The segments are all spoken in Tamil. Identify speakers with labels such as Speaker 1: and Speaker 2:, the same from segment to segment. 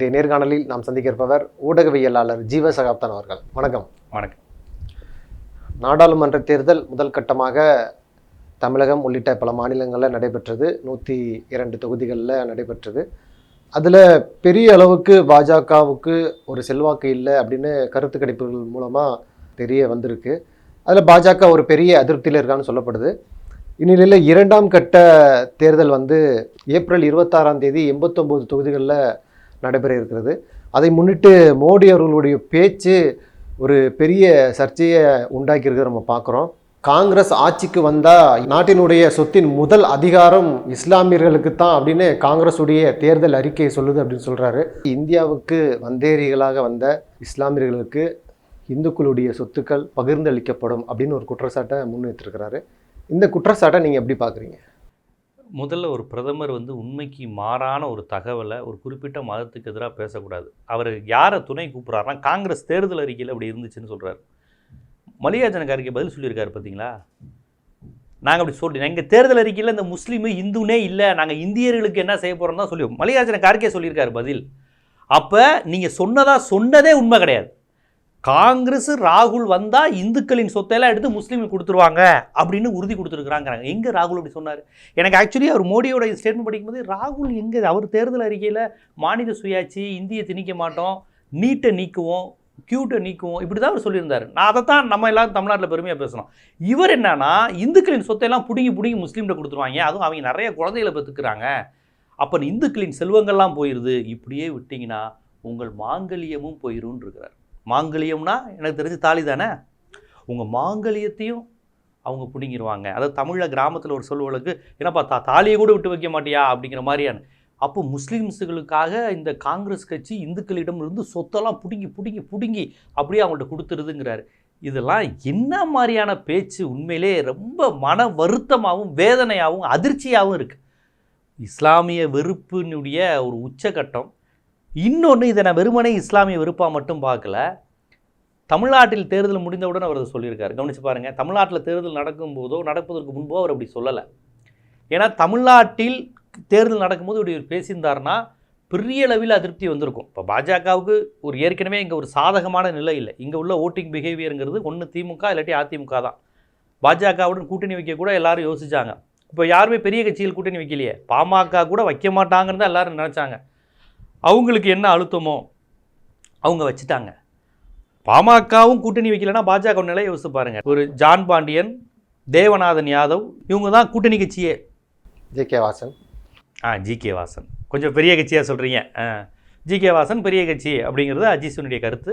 Speaker 1: இன்றைய நேர்காணலில் நாம் சந்திக்க இருப்பவர் ஊடகவியலாளர் ஜீவ சகாப்தன் அவர்கள். வணக்கம்.
Speaker 2: வணக்கம்.
Speaker 1: நாடாளுமன்ற தேர்தல் முதல் கட்டமாக தமிழகம் உள்ளிட்ட பல மாநிலங்களில் நடைபெற்றது. நூற்றி இரண்டு தொகுதிகளில் நடைபெற்றது. அதில் பெரிய அளவுக்கு பாஜகவுக்கு ஒரு செல்வாக்கு இல்லை அப்படின்னு கருத்து கணிப்புகள் மூலமாக தெரிய வந்திருக்கு. அதில் பாஜக ஒரு பெரிய அதிருப்தியில் இருக்கான்னு சொல்லப்படுது. இந்நிலையில் இரண்டாம் கட்ட தேர்தல் வந்து ஏப்ரல் இருபத்தாறாம் தேதி எண்பத்தொம்போது தொகுதிகளில் நடைபெற இருக்கிறது அதை முன்னிட்டு மோடி அவர்களுடைய பேச்சு ஒரு பெரிய சர்ச்சையை உண்டாக்கியிருக்கிறத நம்ம பார்க்குறோம். காங்கிரஸ் ஆட்சிக்கு வந்தால் நாட்டினுடைய சொத்தின் முதல் அதிகாரம் இஸ்லாமியர்களுக்கு தான் அப்படின்னு காங்கிரஸுடைய தேர்தல் அறிக்கை சொல்லுது அப்படின்னு சொல்கிறாரு இந்தியாவுக்கு வந்தேரிகளாக வந்த இஸ்லாமியர்களுக்கு இந்துக்களுடைய சொத்துக்கள் பகிர்ந்தளிக்கப்படும் அப்படின்னு ஒரு குற்றச்சாட்டை முன்வைத்திருக்கிறாரு. இந்த குற்றச்சாட்டை நீங்கள் எப்படி பார்க்குறீங்க?
Speaker 2: முதல்ல ஒரு பிரதமர் வந்து உண்மைக்கு மாறான ஒரு தகவலை ஒரு குறிப்பிட்ட மதத்துக்கு எதிராக பேசக்கூடாது. அவர் யாரை துணை கூப்பிட்றாருனா காங்கிரஸ் தேர்தல் அறிக்கையில் அப்படி இருந்துச்சுன்னு சொல்கிறார் மல்லிகார்ஜுன கார்கே பதில் சொல்லியிருக்காரு பார்த்தீங்களா? நாங்கள் அப்படி சொல்லி எங்கள் தேர்தல் அறிக்கையில் இந்த முஸ்லீமு இந்துனே இல்லை. நாங்கள் இந்தியர்களுக்கு என்ன செய்ய போகிறோம் தான் சொல்லி மல்லிகார்ஜுன கார்கே சொல்லியிருக்காரு பதில். அப்போ நீங்கள் சொன்னதாக சொன்னதே உண்மை கிடையாது. காங்கிரஸ் ராகுல் வந்தால் இந்துக்களின் சொத்தையெல்லாம் எடுத்து முஸ்லீமுக்கு கொடுத்துருவாங்க அப்படின்னு உறுதி கொடுத்துருக்குறாங்கிறாங்க. எங்கே ராகுல் அப்படி சொன்னார்? எனக்கு ஆக்சுவலி அவர் மோடியோட ஸ்டேட்மெண்ட் படிக்கும்போது ராகுல் எங்கே அவர் தேர்தல் அறிக்கையில் மாநில சுயாட்சி இந்தியை திணிக்க மாட்டோம் நீட்டை நீக்குவோம் கியூட்டை நீக்குவோம் இப்படி தான் அவர் சொல்லியிருந்தார். நான் அதை தான் நம்ம எல்லாரும் தமிழ்நாட்டில் பெருமையாக பேசணும். இவர் என்னன்னா இந்துக்களின் சொத்தையெல்லாம் பிடுங்கி பிடுங்கி முஸ்லீம்கிட்ட கொடுத்துருவாங்க. அதுவும் அவங்க நிறைய குழந்தைகளை பெற்றுக்கிறாங்க அப்போ இந்துக்களின் செல்வங்கள்லாம் போயிடுது இப்படியே விட்டிங்கன்னா உங்கள் மாங்கல்யமும் போயிரும்னு இருக்கிறார். மாங்கல்யம்னா எனக்கு தெரிஞ்சு தாலி தானே? உங்கள் மாங்கல்யத்தையும் அவங்க பிடிங்கிடுவாங்க அதாவது தமிழில் கிராமத்தில் ஒரு சொல்வளுக்கு என்னப்பா தா தாலியை கூட விட்டு வைக்க மாட்டியா? அப்படிங்கிற மாதிரியான. அப்போ முஸ்லீம்ஸுகளுக்காக இந்த காங்கிரஸ் கட்சி இந்துக்களிடம் இருந்து சொத்தெல்லாம் பிடுங்கி பிடுங்கி பிடுங்கி அப்படியே அவங்கள்ட்ட கொடுத்துருதுங்கிறாரு. இதெல்லாம் என்ன மாதிரியான பேச்சு? உண்மையிலே ரொம்ப மன வருத்தமாகவும் வேதனையாகவும் அதிர்ச்சியாகவும் இருக்குது இஸ்லாமிய வெறுப்பினுடைய ஒரு உச்சகட்டம். இன்னொன்று இதை நான் வெறுமனே இஸ்லாமிய வெறுப்பாக மட்டும் பார்க்கல. தமிழ்நாட்டில் தேர்தல் முடிந்தவுடன் அவர் அதை சொல்லியிருக்காரு. கவனிச்சு பாருங்கள் தமிழ்நாட்டில் தேர்தல் நடக்கும்போதோ நடப்பதற்கு முன்போ அவர் அப்படி சொல்லலை. ஏன்னா தமிழ்நாட்டில் தேர்தல் நடக்கும்போது இப்படி இவர் பெரிய அளவில் அதிருப்தி வந்திருக்கும். இப்போ பாஜகவுக்கு ஒரு ஏற்கனவே இங்கே ஒரு சாதகமான நிலை இல்லை. இங்கே உள்ள ஓட்டிங் பிஹேவியருங்கிறது ஒன்று திமுக இல்லாட்டி அதிமுக தான். பாஜகவுடன் கூட்டணி வைக்க கூட எல்லாரும் யோசிச்சாங்க. இப்போ யாருமே பெரிய கட்சியில் கூட்டணி வைக்கலையே. பாமக கூட வைக்க மாட்டாங்கன்னு தான் எல்லாரும் நினச்சாங்க. அவங்களுக்கு என்ன அழுத்தமோ அவங்க வச்சுட்டாங்க. பாமகவும் கூட்டணி வைக்கலைன்னா பாஜக நிலையை யோசிச்சு பாருங்க. ஒரு ஜான் பாண்டியன் தேவநாதன் யாதவ் இவங்க தான் கூட்டணி கட்சியே.
Speaker 1: J K Vasan.
Speaker 2: ஆ ஜிகே வாசன். கொஞ்சம் பெரிய கட்சியாக சொல்கிறீங்க ஆ ஜிகே வாசன் பெரிய கட்சி அப்படிங்கிறது அஜிசனுடைய கருத்து.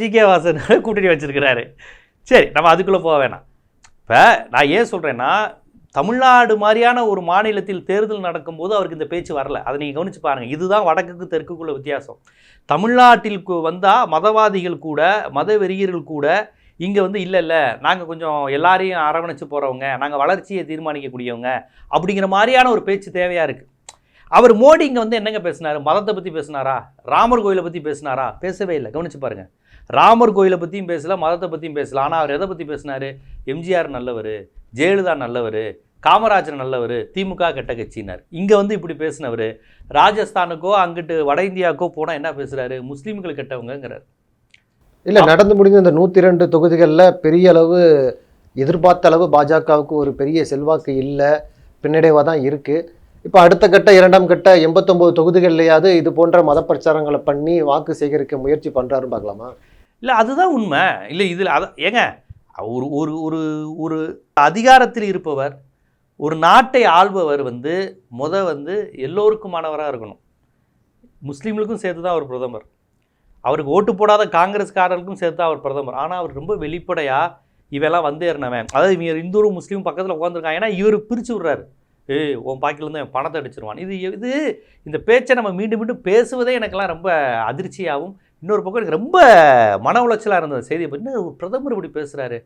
Speaker 2: ஜிகே வாசன் கூட்டணி வச்சிருக்கிறாரு. சரி நம்ம அதுக்குள்ளே போக வேணாம். இப்போ நான் ஏன் சொல்கிறேன்னா தமிழ்நாடு மாதிரியான ஒரு மாநிலத்தில் தேர்தல் நடக்கும்போது அவருக்கு இந்த பேச்சு வரல. அதை நீங்கள் கவனிச்சு பாருங்கள் இதுதான் வடக்குக்கு தெற்குக்குள்ள வித்தியாசம். தமிழ்நாட்டில் வந்தால் மதவாதிகள் கூட மத வெறியர்கள் கூட இங்கே வந்து இல்லை இல்லை நாங்கள் கொஞ்சம் எல்லாரையும் அரவணைச்சு போகிறவங்க நாங்கள் வளர்ச்சியை தீர்மானிக்கக்கூடியவங்க அப்படிங்கிற மாதிரியான ஒரு பேச்சு தேவையாக இருக்குது அவர் மோடி இங்கே வந்து என்னங்க பேசினார்? மதத்தை பற்றி பேசினாரா? ராமர் கோயிலை பற்றி பேசினாரா? பேசவே இல்லை. கவனிச்சு பாருங்கள் ராமர் கோயிலை பற்றியும் பேசல மதத்தை பற்றியும் பேசல. ஆனால் அவர் எதை பற்றி பேசினார்? எம்ஜிஆர் நல்லவர் ஜெயலலிதா நல்லவர் காமராஜர் நல்லவர் திமுக கெட்ட கட்சினார் இங்கே வந்து இப்படி பேசினவர் ராஜஸ்தானுக்கோ அங்கிட்டு வட இந்தியாவுக்கோ போனால் என்ன பேசுகிறாரு முஸ்லீம்கள் கெட்டவங்கங்கிறார்.
Speaker 1: இல்லை நடந்து முடிந்த இந்த நூற்றி ரெண்டு தொகுதிகளில் பெரிய அளவு எதிர்பார்த்த அளவு பாஜகவுக்கு ஒரு பெரிய செல்வாக்கு இல்லை. பின்னடைவாக தான் இருக்குது இப்போ அடுத்த கட்ட இரண்டாம் கட்ட எண்பத்தொம்போது தொகுதிகள்லையாவது இது போன்ற மத பிரச்சாரங்களை பண்ணி வாக்கு சேகரிக்க முயற்சி பண்ணுறாருன்னு பார்க்கலாமா?
Speaker 2: இல்லை அதுதான் உண்மை. இல்லை இதில் அதான் ஏங்க ஒரு ஒரு ஒரு ஒரு அதிகாரத்தில் இருப்பவர் ஒரு நாட்டை ஆள்பவர் வந்து முத வந்து எல்லோருக்குமானவராக இருக்கணும். முஸ்லீம்களுக்கும் சேர்த்து தான் அவர் பிரதமர். அவருக்கு ஓட்டு போடாத காங்கிரஸ்காரர்களுக்கும் சேர்த்து தான் அவர் பிரதமர். ஆனால் அவர் ரொம்ப வெளிப்படையாக இவெல்லாம் வந்தேறினவன் அதாவது இவங்க இந்துரும் முஸ்லீம் பக்கத்தில் உட்காந்துருக்கான் ஏன்னா இவர் பிரித்து விட்றாரு. ஏ உன் பாக்கிலேருந்து என் பணத்தை அடிச்சிருவான். இது இது இந்த பேச்சை நம்ம மீண்டும் மீண்டும் பேசுவதே எனக்கெல்லாம் ரொம்ப அதிர்ச்சியாகவும் இன்னொரு பக்கம் எனக்கு ரொம்ப மன உளைச்சலாக இருந்தது. செய்தி என்ன ஒரு பிரதமர் இப்படி பேசுகிறாரு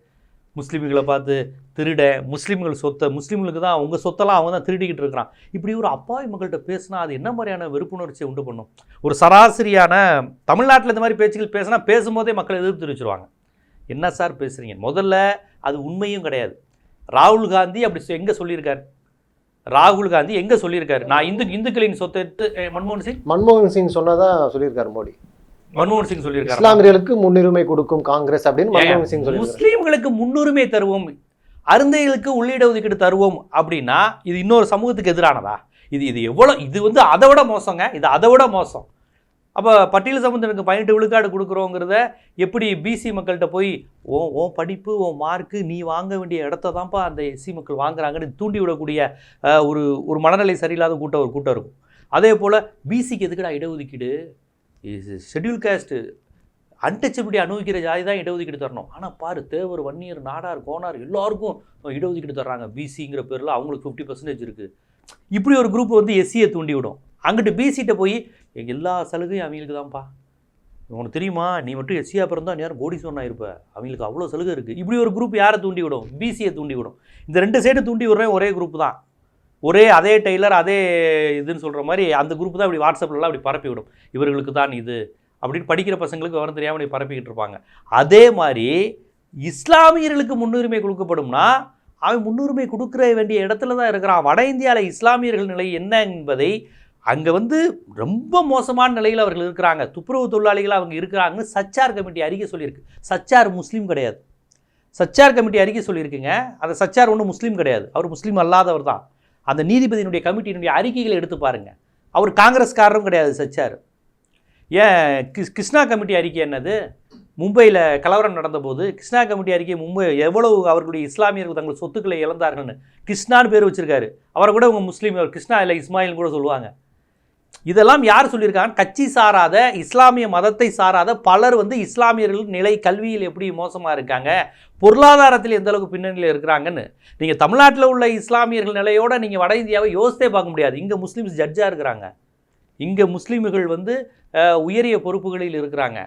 Speaker 2: முஸ்லீம்களை பார்த்து திருட முஸ்லீம்கள் சொத்தை முஸ்லீம்களுக்கு தான் உங்கள் சொத்தெல்லாம் அவங்க தான் திருடிக்கிட்டு இருக்கிறான். இப்படி ஒரு அப்பாவி மக்கள்கிட்ட பேசினா அது என்ன மாதிரியான வெறுப்புணர்ச்சியை உண்டு பண்ணும்? ஒரு சராசரியான தமிழ்நாட்டில் இந்த மாதிரி பேச்சுகள் பேசினா பேசும்போதே மக்கள் எதிர்ப்பு தெரிவிச்சிருவாங்க என்ன சார் பேசுகிறீங்க முதல்ல அது உண்மையும் கிடையாது. ராகுல் காந்தி அப்படி எங்கே சொல்லியிருக்காரு? ராகுல் காந்தி எங்கே சொல்லியிருக்காரு? நான் இந்து இந்துக்களின் சொத்தை மன்மோகன் சிங்?
Speaker 1: மன்மோகன் சிங் சொன்னதான் சொல்லியிருக்காரு மோடி.
Speaker 2: மன்மோகன் சிங் சொல்லியிருக்காரு?
Speaker 1: இஸ்லாமியர்களுக்கு முன்னுரிமை கொடுக்கும் காங்கிரஸ் அப்படின்னு மன்மோகன் சிங் சொல்லியிருக்காரு.
Speaker 2: முஸ்லீம்களுக்கு முன்னுரிமை தருவோம் அருந்தைகளுக்கு உள்ளிட ஒதுக்கீடு தருவோம் அப்படின்னா இது இன்னொரு சமூகத்துக்கு எதிரானதா? இது இது எவ்வளோ இது வந்து அதை விட மோசங்க இது அதை விட மோசம். அப்போ பட்டியல் சமுத்திரனுக்கு பதினெட்டு விழுக்காடு கொடுக்குறோங்கிறத எப்படி பிசி மக்கள்கிட்ட போய் ஓ ஓ படிப்பு ஓ மார்க்கு நீ வாங்க வேண்டிய இடத்த தான்ப்பா அந்த எஸ்சி மக்கள் வாங்குறாங்கன்னு தூண்டி விடக்கூடிய ஒரு ஒரு மனநிலை சரியில்லாத கூட்டம் ஒரு கூட்டம் இருக்கும். அதே போல் பிசிக்கு எதுக்குடா இடஒதுக்கீடு ஷெட்யூல் காஸ்ட்டு அன்டச்சபிலிட்டி அனுபவிக்கிற ஜாதி தான் இடஒதுக்கீடு தரணும். ஆனால் பாரு தேவர் வன்னியர் நாடார் கோனார் எல்லாருக்கும் இடஒதுக்கீடு தர்றாங்க. பிசிங்கிற பேரில் அவங்களுக்கு ஃபிஃப்டி பர்சன்டேஜ் இருக்குது இப்படி ஒரு குரூப் வந்து எஸ்சியை தூண்டி விடும் அங்கிட்டு பிசிகிட்ட போய் எங்கள் எல்லா சலுகையும் அவங்களுக்கு தான்ப்பா. உனக்கு தெரியுமா? நீ மட்டும் எஸ்சியாக பிறந்தா நேரம் கோடீஸ்வரனா இருப்ப. அவங்களுக்கு அவ்வளோ சலுகை இருக்குது இப்படி ஒரு குரூப் யாரை தூண்டி விடும் பிசியை தூண்டி விடும் இந்த ரெண்டு சைடு தூண்டி விடுறேன் ஒரே குரூப் தான். ஒரே அதே டெய்லர் அதே இதுன்னு சொல்கிற மாதிரி அந்த குரூப் தான் இப்படி வாட்ஸ்அப்லலாம் அப்படி பரப்பி விடும் இவர்களுக்கு தான் இது அப்படின்னு படிக்கிற பசங்களுக்கு விவரம் தெரியாமல் இப்படி பரப்பிக்கிட்டு இருப்பாங்க. அதே மாதிரி இஸ்லாமியர்களுக்கு முன்னுரிமை கொடுக்கப்படும்னா அவன் முன்னுரிமை கொடுக்குற வேண்டிய இடத்துல தான் இருக்கிறான். வட இந்தியாவில் இஸ்லாமியர்கள் நிலை என்ன என்பதை அங்கே வந்து ரொம்ப மோசமான நிலையில் அவர்கள் இருக்கிறாங்க. துப்புரவு தொழிலாளிகள் அவங்க இருக்கிறாங்கன்னு சச்சார் கமிட்டி அறிக்கை சொல்லியிருக்கு. சச்சார் முஸ்லீம் கிடையாது. சச்சார் கமிட்டி அறிக்கை சொல்லியிருக்குங்க. அந்த சச்சார் ஒன்றும் முஸ்லீம் கிடையாது. அவர் முஸ்லீம் அல்லாதவர் தான். அந்த நீதிபதியினுடைய கமிட்டியினுடைய அறிக்கைகளை எடுத்து பாருங்கள் அவர் காங்கிரஸ்காரரும் கிடையாது சச்சார் ஏன் கிஸ் கிருஷ்ணா கமிட்டி அறிக்கை என்னது? மும்பையில் கலவரம் நடந்தபோது கிருஷ்ணா கமிட்டி அறிக்கை மும்பை எவ்வளவு அவர்களுடைய இஸ்லாமியர்கள் தங்கள் சொத்துக்களை இழந்தார்கள்னு கிருஷ்ணான்னு பேர் வச்சுருக்காரு. அவரை கூட உங்கள் முஸ்லீம் அவர் கிருஷ்ணா இல்லை இஸ்மாயில் கூட சொல்லுவாங்க. இதெல்லாம் யார் சொல்லியிருக்காங்க? கட்சி சாராத இஸ்லாமிய மதத்தை சாராத பலர் வந்து இஸ்லாமியர்கள் நிலை கல்வியில் எப்படி மோசமாக இருக்காங்க? பொருளாதாரத்தில் எந்த அளவுக்கு பின்னணியில் இருக்கிறாங்கன்னு. நீங்கள் தமிழ்நாட்டில் உள்ள இஸ்லாமியர்கள் நிலையோட நீங்கள் வட இந்தியாவை யோசித்தே பார்க்க முடியாது. இங்கே முஸ்லீம்ஸ் ஜட்ஜாக இருக்கிறாங்க. இங்கே முஸ்லீம்கள் வந்து உயரிய பொறுப்புகளில் இருக்கிறாங்க.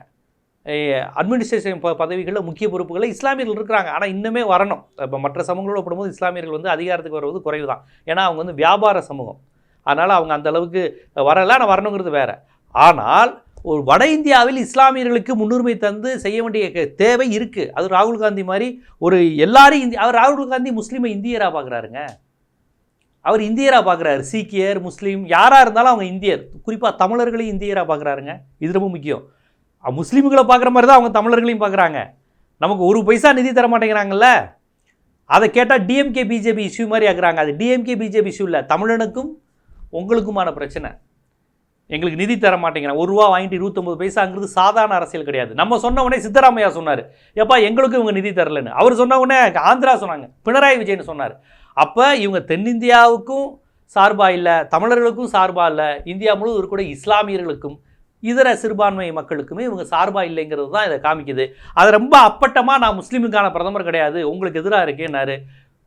Speaker 2: அட்மினிஸ்ட்ரேஷன் ப பதவிகளில் முக்கிய பொறுப்புகளில் இஸ்லாமியர்கள் இருக்கிறாங்க. ஆனால் இன்னுமே வரணும். இப்போ மற்ற சமூகங்களோட ஒப்பிடும்போது இஸ்லாமியர்கள் வந்து அதிகாரத்துக்கு வருவது குறைவு தான் ஏன்னா அவங்க வந்து வியாபார சமூகம். அதனால் அவங்க அந்த அளவுக்கு வரல ஆனால் வரணுங்கிறது வேறு. ஆனால் ஒரு வட இந்தியாவில் இஸ்லாமியர்களுக்கு முன்னுரிமை தந்து செய்ய வேண்டிய தேவை இருக்குது அது ராகுல் காந்தி மாதிரி ஒரு எல்லாரும் இந்தி அவர் ராகுல் காந்தி முஸ்லீமை இந்தியராக பார்க்குறாருங்க அவர் இந்தியராக பார்க்குறாரு சீக்கியர் முஸ்லீம் யாராக இருந்தாலும் அவங்க இந்தியர். குறிப்பாக தமிழர்களையும் இந்தியராக பார்க்குறாருங்க இது ரொம்ப முக்கியம். முஸ்லீம்களை பார்க்குற மாதிரி தான் அவங்க தமிழர்களையும் பார்க்குறாங்க நமக்கு ஒரு பைசா நிதி தர மாட்டேங்கிறாங்கல்ல? அதை கேட்டால் டிஎம்கே பிஜேபி இஷ்யூ மாதிரி ஆக்குறாங்க. அது டிஎம்கே பிஜேபி இஷ்யூ இல்லை. தமிழனுக்கும் உங்களுக்குமான பிரச்சனை. எங்களுக்கு நிதி தர மாட்டேங்கிறாங்க. ஒரு ரூபா வாங்கிட்டு இருபத்தொம்பது பைசாங்கிறது சாதாரண அரசியல் கிடையாது. நம்ம சொன்ன உடனே சித்தராமையா சொன்னார். எப்பா எங்களுக்கும் இவங்க நிதி தரலன்னு. அவர் சொன்ன உடனே ஆந்திரா சொன்னாங்க. பினராயி விஜயன் சொன்னார். அப்போ இவங்க தென்னிந்தியாவுக்கும் சார்பாக இல்லை தமிழர்களுக்கும் சார்பாக இல்லை இந்தியா முழுவதும் இருக்கக்கூடிய இஸ்லாமியர்களுக்கும் இதர சிறுபான்மை மக்களுக்குமே இவங்க சார்பாக இல்லைங்கிறது தான் இதை காமிக்குது. அது ரொம்ப அப்பட்டமாக நான் முஸ்லீமுக்கான பிரதமர் கிடையாது. உங்களுக்கு எதிராக இருக்கேன்னாரு.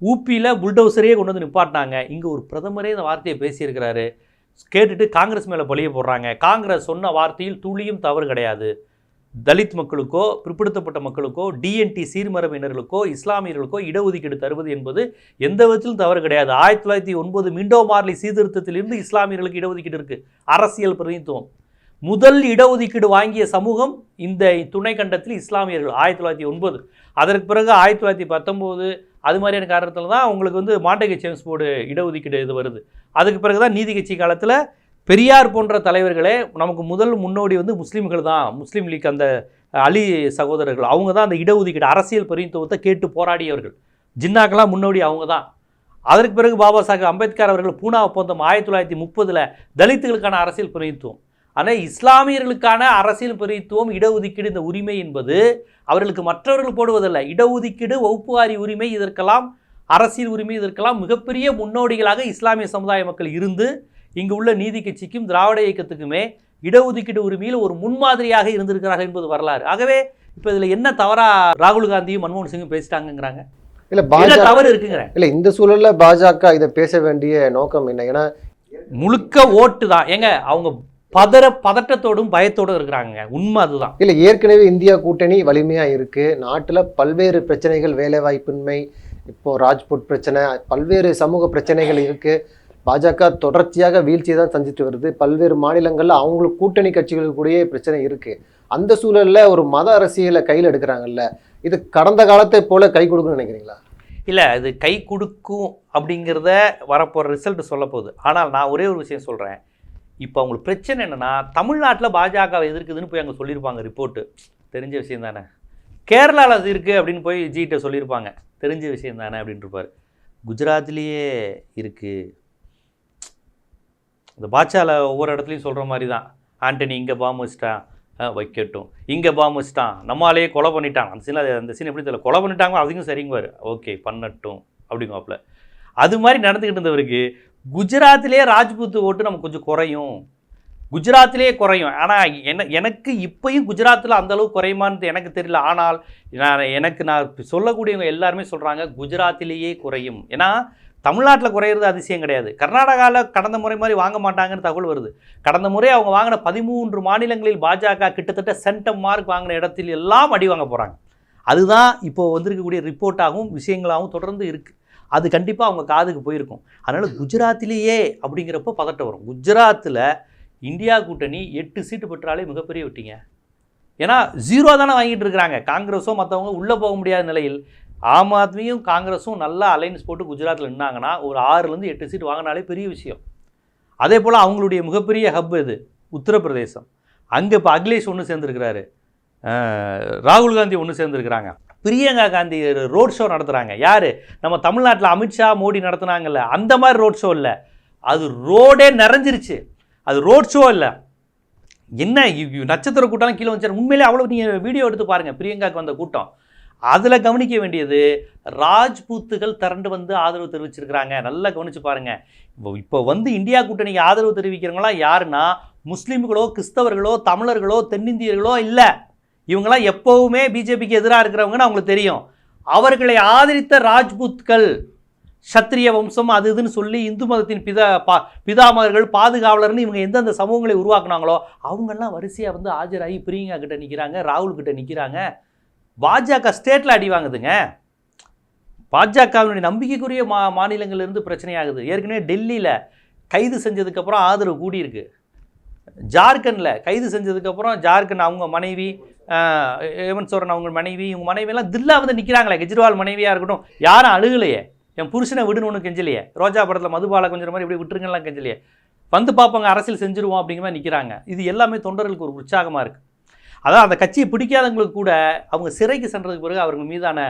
Speaker 2: ஊப்பியில் புல்டோசரையே கொண்டு வந்து நிப்பாட்டினாங்க. இங்கே ஒரு பிரதமரே இந்த வார்த்தையை பேசியிருக்கிறாரு. கேட்டுட்டு காங்கிரஸ் மேலே பழிய போடுறாங்க. காங்கிரஸ் சொன்ன வார்த்தையில் துளியும் தவறு கிடையாது. தலித் மக்களுக்கோ பிற்படுத்தப்பட்ட மக்களுக்கோ டிஎன்டி சீர்மரபினர்களுக்கோ இஸ்லாமியர்களுக்கோ இடஒதுக்கீடு தருவது என்பது எந்த விதத்திலும் தவறு கிடையாது. ஆயிரத்தி தொள்ளாயிரத்தி ஒன்பது மிண்டோ மார்லி சீர்திருத்தத்திலிருந்து இஸ்லாமியர்களுக்கு இடஒதுக்கீடு இருக்குது அரசியல் பிரதிநிதித்துவம். முதல் இடஒதுக்கீடு வாங்கிய சமூகம் இந்த துணை கண்டத்தில் இஸ்லாமியர்கள். ஆயிரத்தி தொள்ளாயிரத்தி ஒன்பது. அதற்கு பிறகு ஆயிரத்தி தொள்ளாயிரத்தி பத்தொம்போது அது மாதிரியான காரணத்தில் தான் உங்களுக்கு வந்து மாண்டகை சேம்ஸ் போர்டு இடஒதுக்கீடு இது வருது. அதுக்கு பிறகு தான் நீதி கட்சி காலத்தில் பெரியார் போன்ற தலைவர்களே நமக்கு முதல் முன்னோடி வந்து முஸ்லீம்கள் தான். முஸ்லீம் லீக் அந்த அலி சகோதரர்கள். அவங்க தான் அந்த இடஒதுக்கீடு அரசியல் பிரதிநிதித்துவத்தை கேட்டு போராடியவர்கள். ஜின்னாக்கெல்லாம் முன்னோடி அவங்க தான். அதற்கு பிறகு பாபா சாஹேப் அம்பேத்கர் அவர்கள் பூனா ஒப்பந்தம் ஆயிரத்தி தொள்ளாயிரத்தி முப்பதில் தலித்துகளுக்கான அரசியல் பிரதிநிதித்துவம் ஆனால் இஸ்லாமியர்களுக்கான அரசியல் பிரதித்துவம் இடஒதுக்கீடு இந்த உரிமை என்பது அவர்களுக்கு மற்றவர்கள் போடுவதல்ல. இடஒதுக்கீடு வகுப்புவாரி உரிமை இதற்கெல்லாம் அரசியல் உரிமை இதற்கெல்லாம் மிகப்பெரிய முன்னோடிகளாக இஸ்லாமிய சமுதாய மக்கள் இருந்து இங்கு உள்ள நீதி கட்சிக்கும் திராவிட இயக்கத்துக்குமே இடஒதுக்கீடு உரிமையில் ஒரு முன்மாதிரியாக இருந்திருக்கிறார்கள் என்பது வரலாறு. ஆகவே இப்போ இதில் என்ன தவறா ராகுல் காந்தியும் மன்மோகன் சிங்கும் பேசிட்டாங்கங்கிறாங்க?
Speaker 1: இல்ல பாஜக
Speaker 2: தவறு இருக்குங்கிறேன்
Speaker 1: இல்ல இந்த சூழல்ல பாஜக இதை பேச வேண்டிய நோக்கம் என்ன? ஏன்னா
Speaker 2: முழுக்க ஓட்டு தான். ஏங்க அவங்க பதற பதட்டத்தோடும் பயத்தோடும் இருக்கிறாங்க. உண்மை அதுதான்.
Speaker 1: இல்ல ஏற்கனவே இந்தியா கூட்டணி வலிமையா இருக்கு. நாட்டுல பல்வேறு பிரச்சனைகள் வேலைவாய்ப்பின்மை இப்போ ராஜ்புட் பிரச்சனை பல்வேறு சமூக பிரச்சனைகள் இருக்கு. பாஜக தொடர்ச்சியாக வீழ்ச்சியை தான் சந்தித்து வருது. பல்வேறு மாநிலங்கள்ல அவங்களுக்கு கூட்டணி கட்சிகளுக்கு கூடயே பிரச்சனை இருக்கு. அந்த சூழல்ல ஒரு மத அரசியலை கையில் எடுக்கிறாங்கல்ல இது கடந்த காலத்தை போல கை கொடுக்குன்னு நினைக்கிறீங்களா?
Speaker 2: இல்லை இது கை கொடுக்கும் அப்படிங்கிறத வரப்போகிற ரிசல்ட் சொல்ல போகுது. ஆனால் நான் ஒரே ஒரு விஷயம் சொல்கிறேன் இப்போ அவங்களுக்கு பிரச்சனை என்னென்னா தமிழ்நாட்டில் பாஜக எதிர்க்குதுன்னு போய் அங்கே சொல்லியிருப்பாங்க ரிப்போர்ட்டு தெரிஞ்ச விஷயம் தானே? கேரளாவில் அது இருக்குது அப்படின்னு போய் ஜிகிட்ட சொல்லியிருப்பாங்க. தெரிஞ்ச விஷயம் தானே அப்படின்ட்டு இருப்பார். குஜராத்லேயே இருக்குது இந்த பாட்சாவில் ஒவ்வொரு இடத்துலையும் சொல்கிற மாதிரி தான் ஆண்டனி இங்கே பாம்பு வச்சிட்டான். ஆ, வைக்கட்டும். இங்கே பாம்பு வச்சிட்டான். நம்மளாலேயே கொலை பண்ணிட்டான். அந்த சீன் அந்த சீன் எப்படி தெரியல கொலை பண்ணிட்டாங்க அதுக்கும் சரிங்குவார். ஓகே பண்ணட்டும் அப்படிங்குவாப்பில். அது மாதிரி நடந்துக்கிட்டு இருந்தவருக்கு குஜராத்திலே ராஜ்புத் ஓட்டு நமக்கு கொஞ்சம் குறையும். குஜராத்திலே குறையும். ஆனால் என்ன எனக்கு இப்போயும் குஜராத்தில் அந்தளவு குறையுமான்னு எனக்கு தெரியல. ஆனால் நான் எனக்கு நான் சொல்லக்கூடியவங்க எல்லாருமே சொல்கிறாங்க குஜராத்திலேயே குறையும். ஏன்னா தமிழ்நாட்டில் குறையிறது அதிசயம் கிடையாது. கர்நாடகாவில் கடந்த முறை மாதிரி வாங்க மாட்டாங்கன்னு தகவல் வருது. கடந்த முறை அவங்க வாங்கின பதிமூன்று மாநிலங்களில் பாஜக கிட்டத்தட்ட சென்டம் மார்க் வாங்கின இடத்தில் எல்லாம் அடி வாங்க போகிறாங்க அதுதான் இப்போ வந்திருக்கக்கூடிய ரிப்போர்ட்டாகவும் விஷயங்களாகவும் தொடர்ந்து இருக்குது அது கண்டிப்பாக அவங்க காதுக்கு போயிருக்கும். அதனால் குஜராத்திலேயே அப்படிங்கிறப்ப பதட்டம் வரும். குஜராத்தில் இந்தியா கூட்டணி எட்டு சீட்டு பெற்றாலே மிகப்பெரிய விட்டீங்க ஏன்னா ஜீரோ தானே வாங்கிட்டு இருக்கிறாங்க. காங்கிரஸோ மற்றவங்க உள்ளே போக முடியாத நிலையில் ஆம் ஆத்மியும் காங்கிரஸும் நல்லா அலைன்ஸ் போட்டு குஜராத்தில் நின்னாங்கன்னா ஒரு ஆறுலேருந்து எட்டு சீட் வாங்கினாலே பெரிய விஷயம். அதே போல் அவங்களுடைய மிகப்பெரிய ஹப் இது உத்தரப்பிரதேசம். அங்கே இப்போ அகிலேஷ் ஒன்று சேர்ந்துருக்கிறாரு. ராகுல் காந்தி ஒன்று சேர்ந்துருக்கிறாங்க. பிரியங்கா காந்தி ரோட் ஷோ நடத்துகிறாங்க யார்? நம்ம தமிழ்நாட்டில் அமித்ஷா மோடி நடத்துனாங்கல்ல. அந்த மாதிரி ரோட் ஷோ இல்லை. அது ரோடே நிறைஞ்சிருச்சு. அது ரோட் ஷோ இல்லை. என்ன நட்சத்திர கூட்டம் கீழே வந்துச்சு. உண்மையிலே அவ்வளோ நீங்கள் வீடியோ எடுத்து பாருங்கள் பிரியங்காவுக்கு வந்த கூட்டம். அதில் கவனிக்க வேண்டியது ராஜ்பூத்துகள் திரண்டு வந்து ஆதரவு தெரிவிச்சிருக்கிறாங்க. நல்லா கவனிச்சு பாருங்கள் இப்போ இப்போ வந்து இந்தியா கூட்டணிக்கு ஆதரவு தெரிவிக்கிறவங்களாம் யாருன்னா முஸ்லீம்களோ கிறிஸ்தவர்களோ தமிழர்களோ தென்னிந்தியர்களோ இல்லை. இவங்களாம் எப்போவுமே பிஜேபிக்கு எதிராக இருக்கிறவங்கன்னு அவங்களுக்கு தெரியும். அவர்களை ஆதரித்த ராஜ்புத்கள் சத்திரிய வம்சம் அது இதுன்னு சொல்லி இந்து மதத்தின் பிதா பா பிதாமகர்கள் பாதுகாவலர்னு இவங்க எந்தெந்த சமூகங்களை உருவாக்குனாங்களோ அவங்கெல்லாம் வரிசையாக வந்து ஆஜராகி பிரியங்கா கிட்ட நிற்கிறாங்க ராகுல் கிட்ட நிற்கிறாங்க பாஜக ஸ்டேட்டில் அடி வாங்குதுங்க. பாஜகவினுடைய நம்பிக்கைக்குரிய மா மாநிலங்கள்லேருந்து பிரச்சனையாகுது. ஏற்கனவே டெல்லியில் கைது செஞ்சதுக்கப்புறம் ஆதரவு கூடியிருக்கு. ஜார்க்கண்டில் கைது செஞ்சதுக்கப்புறம் ஜார்க்கண்ட் அவங்க மனைவி ஹேமந்த் சோரன் அவங்க மனைவி இவங்க மனைவியெல்லாம் தில்லா வந்து நிற்கிறாங்களே கெஜ்ரிவால் மனைவியாக இருக்கட்டும் யாரும் அழுகலையே. என் புருஷனை விடுன்னு ஒன்று கெஞ்சலையே. ரோஜா படத்தில் மதுபால கொஞ்சம் மாதிரி இப்படி விட்டுருங்கலாம் கெஞ்சலையே. வந்து பார்ப்பாங்க அரசியல் செஞ்சுருவோம் அப்படிங்கிற மாதிரி நிற்கிறாங்க இது எல்லாமே தொண்டர்களுக்கு ஒரு உற்சாகமாக இருக்குது அதான் அந்த கட்சியை பிடிக்காதவங்களுக்கு கூட அவங்க சிறைக்கு சென்றதுக்கு பிறகு அவர்கள் மீதான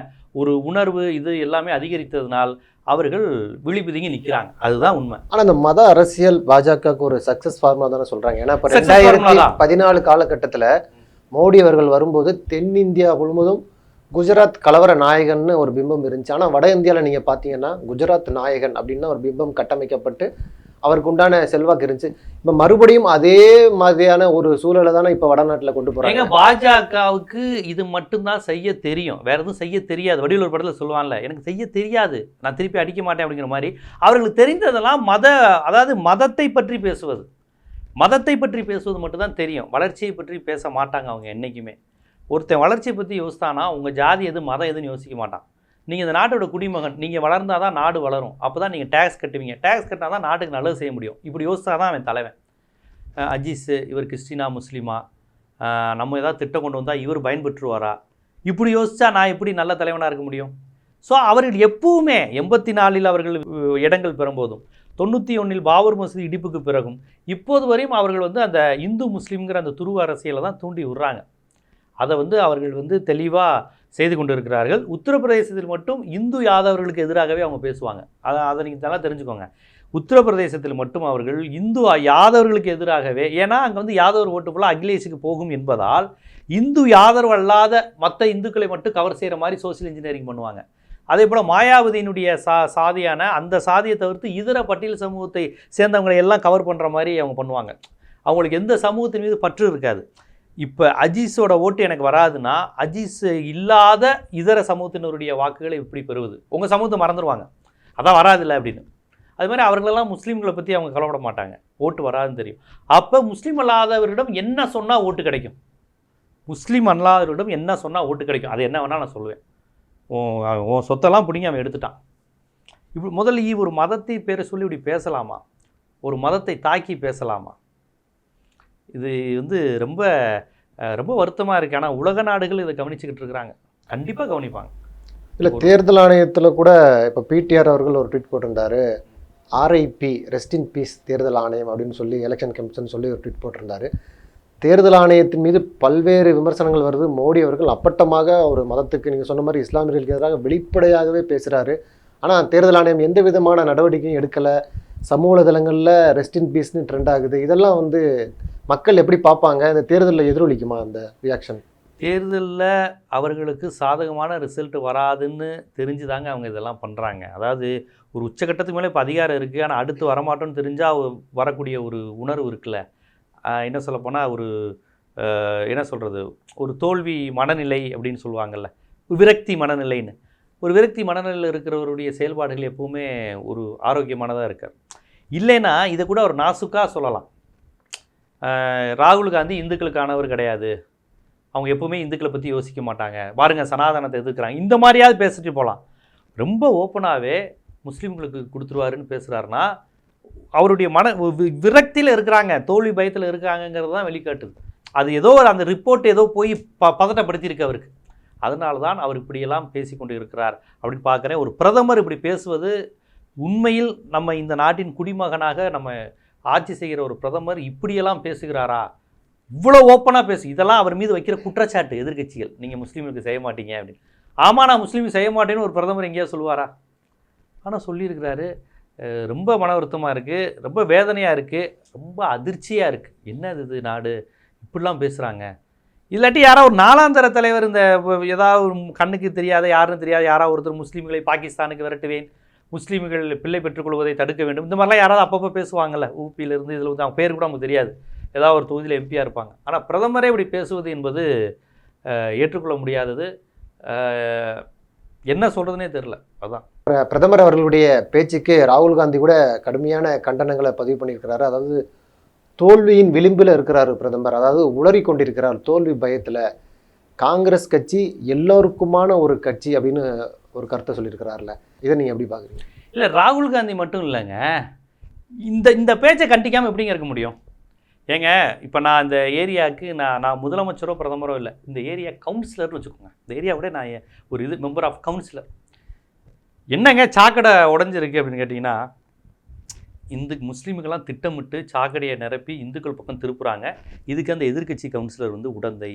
Speaker 2: ஒரு உணர்வு இது எல்லாமே அதிகரித்ததுனால் அவர்கள் விழிப்புதுங்கி நிற்கிறாங்க அதுதான் உண்மை.
Speaker 1: ஆனா இந்த மத அரசியல் பாஜகவுக்கு ஒரு சக்சஸ் ஃபார்முலா தானே சொல்றாங்க. ஏன்னா இப்ப ரெண்டாயிரத்தி. பதினாலு காலகட்டத்துல மோடி அவர்கள் வரும்போது தென்னிந்தியா முழுவதும் குஜராத் கலவர நாயகன்னு ஒரு பிம்பம் இருந்துச்சு. ஆனால் வட இந்தியாவில் நீங்கள் பார்த்தீங்கன்னா குஜராத் நாயகன் அப்படின்னு ஒரு பிம்பம் கட்டமைக்கப்பட்டு அவருக்கு உண்டான செல்வாக்கு இருந்துச்சு. இப்போ மறுபடியும் அதே மாதிரியான ஒரு சூழலை தானே இப்போ வடநாட்டில் கொண்டு போகிறாங்க
Speaker 2: பாஜகவுக்கு இது மட்டும்தான் செய்ய தெரியும். வேற எதுவும் செய்ய தெரியாது. வடிவேலூர் படத்தில் சொல்லுவாங்கல்ல எனக்கு செய்ய தெரியாது. நான் திருப்பி அடிக்க மாட்டேன் அப்படிங்கிற மாதிரி. அவர்களுக்கு தெரிந்ததெல்லாம் மத அதாவது மதத்தை பற்றி பேசுவது. மதத்தை பற்றி பேசுவது மட்டும்தான் தெரியும். வளர்ச்சியை பற்றி பேச மாட்டாங்க அவங்க என்றைக்குமே ஒருத்தன் வளர்ச்சியை பற்றி யோசித்தானா உங்கள் ஜாதி எது மதம் எதுன்னு யோசிக்க மாட்டான். நீங்கள் இந்த நாட்டோட குடிமகன் நீங்கள் வளர்ந்தால் தான் நாடு வளரும். அப்போ தான் நீங்கள் டேக்ஸ் கட்டுவீங்க. டேக்ஸ் கட்டினா தான் நாட்டுக்கு நல்லது செய்ய முடியும். இப்படி யோசித்தா தான் அவன் தலைவன். அஹ் இவர் கிறிஸ்டினா முஸ்லீமா நம்ம ஏதாவது திட்டம் கொண்டு வந்தால் இவர் பயன்பெற்றுவாரா? இப்படி யோசித்தா நான் எப்படி நல்ல தலைவனாக இருக்க முடியும்? ஸோ அவர்கள் எப்பவுமே எண்பத்தி நாலில் அவர்கள் இடங்கள் பெறும்போதும் தொண்ணூற்றி ஒன்றில் பாபர் மசூதி இடிப்புக்கு பிறகும் இப்போது வரையும் அவர்கள் வந்து அந்த இந்து முஸ்லீம்ங்கிற அந்த துருவ அரசியலை தான் தூண்டி விடுறாங்க. அதை வந்து அவர்கள் வந்து தெளிவாக செய்து கொண்டு இருக்கிறார்கள் உத்தரப்பிரதேசத்தில் மட்டும் இந்து யாதவர்களுக்கு எதிராகவே அவங்க பேசுவாங்க. அதை அதை நீங்கள் நல்லா தெரிஞ்சுக்கோங்க. உத்தரப்பிரதேசத்தில் மட்டும் அவர்கள் இந்து யாதவர்களுக்கு எதிராகவே ஏன்னா அங்கே வந்து யாதவர் ஓட்டு போல அகிலேஷுக்கு போகும் என்பதால் இந்து யாதரவு அல்லாத மற்ற இந்துக்களை மட்டும் கவர் செய்கிற மாதிரி சோஷியல் இன்ஜினியரிங் பண்ணுவாங்க. அதே போல் மாயாவதியினுடைய சா சாதியான அந்த சாதியை தவிர்த்து இதர பட்டியல் சமூகத்தை சேர்ந்தவங்களை எல்லாம் கவர் பண்ணுற மாதிரி அவங்க பண்ணுவாங்க. அவங்களுக்கு எந்த சமூகத்தின் மீது பற்று இருக்காது. இப்போ அஜீஸோட ஓட்டு எனக்கு வராதுன்னா அஜீஸ் இல்லாத இதர சமூகத்தினருடைய வாக்குகளை இப்படி பெறுவது. உங்கள் சமூகத்தை மறந்துடுவாங்க அதான் வராதில்ல அப்படின்னு. அது மாதிரி அவர்களெல்லாம் முஸ்லீம்களை பற்றி அவங்க கவலைப்பட மாட்டாங்க. ஓட்டு வராதுன்னு தெரியும். அப்போ முஸ்லீம் அல்லாதவரிடம் என்ன சொன்னால் ஓட்டு கிடைக்கும்? முஸ்லீம் அல்லாதவரிடம் என்ன சொன்னால் ஓட்டு கிடைக்கும்? அது என்ன வேணால் நான் சொல்லுவேன். உன் சொத்தெல்லாம் பிடிங்கி அவன் எடுத்துட்டான். இப்படி முதல்ல ஈ ஒரு மதத்தை பேரை சொல்லி இப்படி பேசலாமா? ஒரு மதத்தை தாக்கி பேசலாமா? இது வந்து ரொம்ப ரொம்ப வருத்தமாக இருக்குது ஆனால் உலக நாடுகள் இதை கவனிச்சுக்கிட்டு இருக்கிறாங்க. கண்டிப்பாக கவனிப்பாங்க.
Speaker 1: இல்ல தேர்தல் ஆணையத்துல கூட இப்ப பிடிஆர் அவர்கள் ஒரு ட்வீட் போட்டிருந்தாரு. ஆர்ஐபி ரெஸ்ட் இன் பீஸ் தேர்தல் ஆணையம் அப்படின்னு சொல்லி எலெக்ஷன் கமிஷன் சொல்லி ஒரு ட்வீட் போட்டிருந்தாரு. தேர்தல் ஆணையத்தின் மீது பல்வேறு விமர்சனங்கள் வருது. மோடி அவர்கள் அப்பட்டமாக ஒரு மதத்துக்கு நீங்கள் சொன்ன மாதிரி இஸ்லாமியர்களுக்கு எதிராக வெளிப்படையாகவே பேசுகிறாரு ஆனால் தேர்தல் ஆணையம் எந்த விதமான நடவடிக்கையும் எடுக்கலை. சமூக தளங்களில் ரெஸ்ட் இன் பீஸ்னு ட்ரெண்ட் ஆகுது. இதெல்லாம் வந்து மக்கள் எப்படி பார்ப்பாங்க? இந்த தேர்தலில் எதிரொலிக்குமா அந்த ரியாக்ஷன்
Speaker 2: தேர்தலில் அவர்களுக்கு சாதகமான ரிசல்ட் வராதுன்னு தெரிஞ்சு தாங்க அவங்க இதெல்லாம் பண்ணுறாங்க அதாவது ஒரு உச்சக்கட்டத்துக்கு மேலே இப்போ அதிகாரம் இருக்குது ஆனால் அடுத்து வரமாட்டோம்னு தெரிஞ்சால் வரக்கூடிய ஒரு உணர்வு இருக்குல்ல. என்ன சொல்ல சொல்லப்போனால் ஒரு என்ன சொல்கிறது ஒரு தோல்வி மனநிலை அப்படின்னு சொல்லுவாங்கள்ல விரக்தி மனநிலைன்னு. ஒரு விரக்தி மனநிலையில் இருக்கிறவருடைய செயல்பாடுகள் எப்போவுமே ஒரு ஆரோக்கியமானதாக இருக்கார் இல்லைன்னா இதை கூட ஒரு நாசுக்காக சொல்லலாம். ராகுல் காந்தி இந்துக்களுக்கானவர் கிடையாது. அவங்க எப்பவுமே இந்துக்களை பற்றி யோசிக்க மாட்டாங்க. பாருங்க சனாதனத்தை எதிர்க்கிறாங்க. இந்த மாதிரியாவது பேசிட்டு போகலாம் ரொம்ப ஓப்பனாகவே முஸ்லீம்களுக்கு கொடுத்துருவாருன்னு பேசுகிறாருன்னா அவருடைய மன வி- விரக்தியில் இருக்கிறாங்க தோல்வி பயத்தில் இருக்காங்கங்கிறது தான் வெளிக்காட்டுது. அது ஏதோ ஒரு அந்த ரிப்போர்ட் ஏதோ போய் ப பதட்டப்படுத்தியிருக்கு அவருக்கு. அதனால தான் அவர் இப்படியெல்லாம் பேசிக்கொண்டு இருக்கிறார் அப்படின்னு பார்க்குறேன். ஒரு பிரதமர் இப்படி பேசுவது உண்மையில் நம்ம இந்த நாட்டின் குடிமகனாக நம்ம ஆட்சி செய்கிற ஒரு பிரதமர் இப்படியெல்லாம் பேசுகிறாரா? இவ்வளோ ஓப்பனாக பேசு இதெல்லாம் அவர் மீது வைக்கிற குற்றச்சாட்டு எதிர்க்கட்சிகள். நீங்கள் முஸ்லீமுக்கு செய்ய மாட்டீங்க அப்படின்னு. ஆமாம் நான் முஸ்லீம் செய்ய மாட்டேன்னு ஒரு பிரதமர் எங்கேயா சொல்லுவாரா? ஆனால் சொல்லியிருக்கிறாரு ரொம்ப மன வருத்தமாக இருக்குது ரொம்ப வேதனையாக இருக்குது ரொம்ப அதிர்ச்சியாக இருக்குது என்னது இது நாடு? இப்படிலாம் பேசுகிறாங்க இல்லாட்டி யாரோ ஒரு நாலாந்தர தலைவர் இந்த ஏதாவது ஒரு கண்ணுக்கு தெரியாத யாருன்னு தெரியாத யாராவது ஒருத்தர் முஸ்லீம்களை பாகிஸ்தானுக்கு விரட்டுவேன் முஸ்லீம்கள் பிள்ளை பெற்றுக்கொள்வதை தடுக்க வேண்டும். இந்த மாதிரிலாம் யாராவது அப்பப்போ பேசுவாங்கல்ல ஊபியிலிருந்து இதில் வந்து அவங்க பேர் கூட நமக்கு தெரியாது. ஏதாவது ஒரு தொகுதியில் எம்பியாக இருப்பாங்க. ஆனால் பிரதமரே இப்படி பேசுவது என்பது ஏற்றுக்கொள்ள முடியாதது. என்ன சொல்கிறதுனே தெரில அதான்.
Speaker 1: பிரதமர் அவர்களுடைய பேச்சுக்கு ராகுல் காந்தி கூட கடுமையான கண்டனங்களை பதிவு பண்ணியிருக்கிறாரு. அதாவது தோல்வியின் விளிம்பில் இருக்கிறாரு பிரதமர். அதாவது உளறி கொண்டிருக்கிறார் தோல்வி பயத்தில். காங்கிரஸ் கட்சி எல்லோருக்குமான ஒரு கட்சி அப்படின்னு ஒரு கருத்தை சொல்லியிருக்கிறார்ல. இதை நீங்கள் எப்படி பார்க்குறீங்க
Speaker 2: இல்லை ராகுல் காந்தி மட்டும் இல்லைங்க. இந்த இந்த பேச்சை கண்டிக்காமல் எப்படிங்க இருக்க முடியும்? ஏங்க இப்போ நான் இந்த ஏரியாவுக்கு நான் நான் முதலமைச்சரோ பிரதமரோ இல்லை. இந்த ஏரியா கவுன்சிலர்னு வச்சுக்கோங்க. இந்த ஏரியாவோட நான் ஒரு இது மெம்பர் ஆஃப் கவுன்சிலர் என்னங்க சாக்கடை உடஞ்சிருக்கு அப்படின்னு கேட்டிங்கன்னா இந்து முஸ்லீமுக்கெல்லாம் திட்டமிட்டு சாக்கடையை நிரப்பி இந்துக்கள் பக்கம் திருப்புறாங்க. இதுக்கு அந்த எதிர்க்கட்சி கவுன்சிலர் வந்து உடந்தை.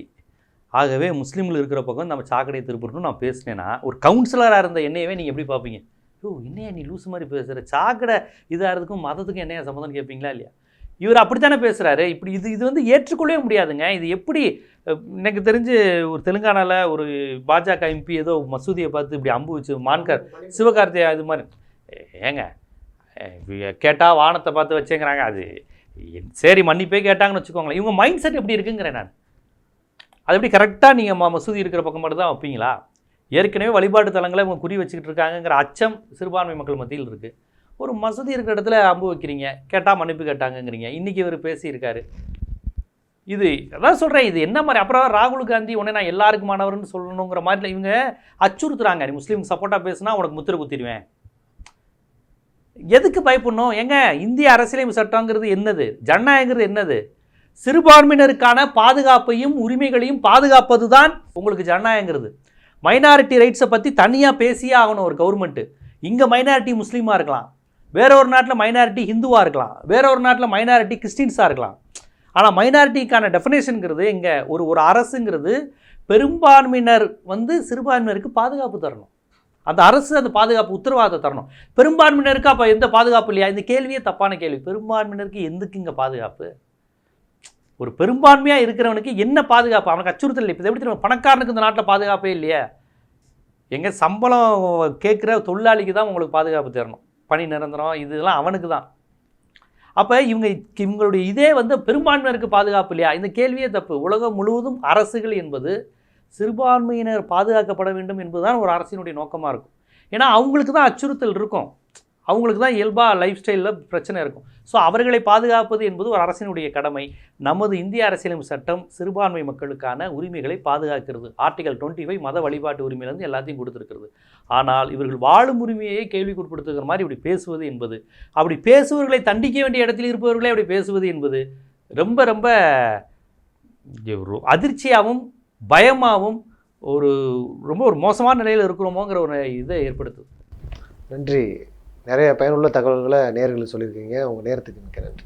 Speaker 2: ஆகவே முஸ்லீம்கள் இருக்கிற பக்கம் நம்ம சாக்கடையை திருப்பணும்னு நான் பேசினேன்னா ஒரு கவுன்சிலராக இருந்த என்னையவே நீங்கள் எப்படி பார்ப்பீங்க? ஓ என்னையா நீ லூஸ் மாதிரி பேசுகிற சாக்கடை இதாகிறதுக்கும் மதத்துக்கும் என்னையா சம்மந்தம் கேட்பீங்களா இல்லையா? இவர் அப்படித்தானே பேசுகிறாரு இப்படி இது இது வந்து ஏற்றுக்கொள்ளவே முடியாதுங்க. இது எப்படி எனக்கு தெரிஞ்சு ஒரு தெலுங்கானாவில் ஒரு பாஜக எம்பி ஏதோ மசூதியை பார்த்து இப்படி அம்பு வச்சு மான்கர் சிவகார்த்தியா இது மாதிரி. ஏங்க கேட்டால் வானத்தை பார்த்து வச்சேங்கிறாங்க. அது சரி மன்னிப்பே கேட்டாங்கன்னு வச்சுக்கோங்களேன். இவங்க மைண்ட் செட் எப்படி இருக்குங்கிறேன் நான். அது எப்படி கரெக்டாக நீங்கள் ம மசூதி இருக்கிற பக்கம் மட்டும் தான் வைப்பீங்களா? ஏற்கனவே வழிபாட்டு தலங்களை இவங்க குறி வச்சுக்கிட்டு இருக்காங்கங்கிற அச்சம் சிறுபான்மை மக்கள் மத்தியில் இருக்குது ஒரு மசூதி இருக்கிற இடத்துல அம்பு வைக்கிறீங்க. கேட்டால் மன்னிப்பு கேட்டாங்கங்கிறீங்க. இன்றைக்கி இவர் பேசியிருக்காரு. இது அதான் சொல்கிறேன் இது என்ன மாதிரி அப்புறம் ராகுல் காந்தி உடனே நான் எல்லாருக்குமானவர்னு சொல்லணுங்கிற மாதிரி இவங்க அச்சுறுத்துறாங்க. நீ முஸ்லீம் சப்போர்ட்டாக பேசுனா உனக்கு முத்திரை குத்திடுவேன். எதுக்கு பயப்படணும்? ஏங்க இந்திய அரசியலமைப்பு சட்டங்கிறது என்னது? ஜனநாயகங்கிறது என்னது? சிறுபான்மையினருக்கான பாதுகாப்பையும் உரிமைகளையும் பாதுகாப்பது தான் உங்களுக்கு ஜனநாயகங்கிறது. மைனாரிட்டி ரைட்ஸை பற்றி தனியாக பேசியே ஆகணும் ஒரு கவர்மெண்ட்டு இங்கே மைனாரிட்டி முஸ்லீமாக இருக்கலாம். வேற ஒரு நாட்டில் மைனாரிட்டி ஹிந்துவாக இருக்கலாம். வேற ஒரு நாட்டில் மைனாரிட்டி கிறிஸ்டின்ஸாக இருக்கலாம். ஆனால் மைனாரிட்டிக்கான டெஃபினேஷனுங்கிறது இங்கே ஒரு ஒரு அரசுங்கிறது பெரும்பான்மையினர் வந்து சிறுபான்மையினருக்கு பாதுகாப்பு தரணும். அந்த அரசு அந்த பாதுகாப்பு உத்தரவாதத்தை தரணும். பெரும்பான்மையினருக்கு அப்போ எந்த பாதுகாப்பு இல்லையா? இந்த கேள்வியே தப்பான கேள்வி. பெரும்பான்மையினருக்கு எதுக்கு இங்கே பாதுகாப்பு? ஒரு பெரும்பான்மையாக இருக்கிறவனுக்கு என்ன பாதுகாப்பு? அவனுக்கு அச்சுறுத்தல் இல்லை. இப்போ எப்படி தெரியும்? பணக்காரனுக்கு இந்த நாட்டில் பாதுகாப்பே இல்லையா. எங்கே சம்பளம் கேட்குற தொழிலாளிக்கு தான் உங்களுக்கு பாதுகாப்பு தரணும். பணி நிரந்தரம் இதெல்லாம் அவனுக்கு தான் அப்போ இவங்க இவங்களுடைய இதே வந்து பெரும்பான்மையினருக்கு பாதுகாப்பு இல்லையா? இந்த கேள்வியே தப்பு. உலகம் முழுவதும் அரசுகள் என்பது சிறுபான்மையினர் பாதுகாக்கப்பட வேண்டும் என்பதுதான் ஒரு அரசினுடைய நோக்கமாக இருக்கும். ஏன்னா அவங்களுக்கு தான் அச்சுறுத்தல் இருக்கும். அவங்களுக்கு தான் இயல்பாக லைஃப் ஸ்டைலில் பிரச்சனை இருக்கும். ஸோ அவர்களை பாதுகாப்பது என்பது ஒரு அரசினுடைய கடமை. நமது இந்திய அரசியலமைப்பு சட்டம் சிறுபான்மை மக்களுக்கான உரிமைகளை பாதுகாக்கிறது. ஆர்டிகல் டுவெண்ட்டி ஃபைவ் மத வழிபாட்டு உரிமையிலேருந்து எல்லாத்தையும் கொடுத்துருக்கிறது. ஆனால் இவர்கள் வாழும் உரிமையை கேள்விக்குட்படுத்துகிற மாதிரி இப்படி பேசுவது என்பது அப்படி பேசுபவர்களை தண்டிக்க வேண்டிய இடத்தில் இருப்பவர்களே அப்படி பேசுவது என்பது ரொம்ப ரொம்ப அதிர்ச்சியாகவும் பயமாகவும் ஒரு ரொம்ப ஒரு மோசமான நிலையில் இருக்கிறோமோங்கிற ஒரு இதை ஏற்படுத்துது.
Speaker 1: நன்றி. நிறைய பயனுள்ள தகவல்களை நேர்களுக்கு சொல்லியிருக்கீங்க. உங்கள் நேரத்துக்கு மிக்க நன்றி.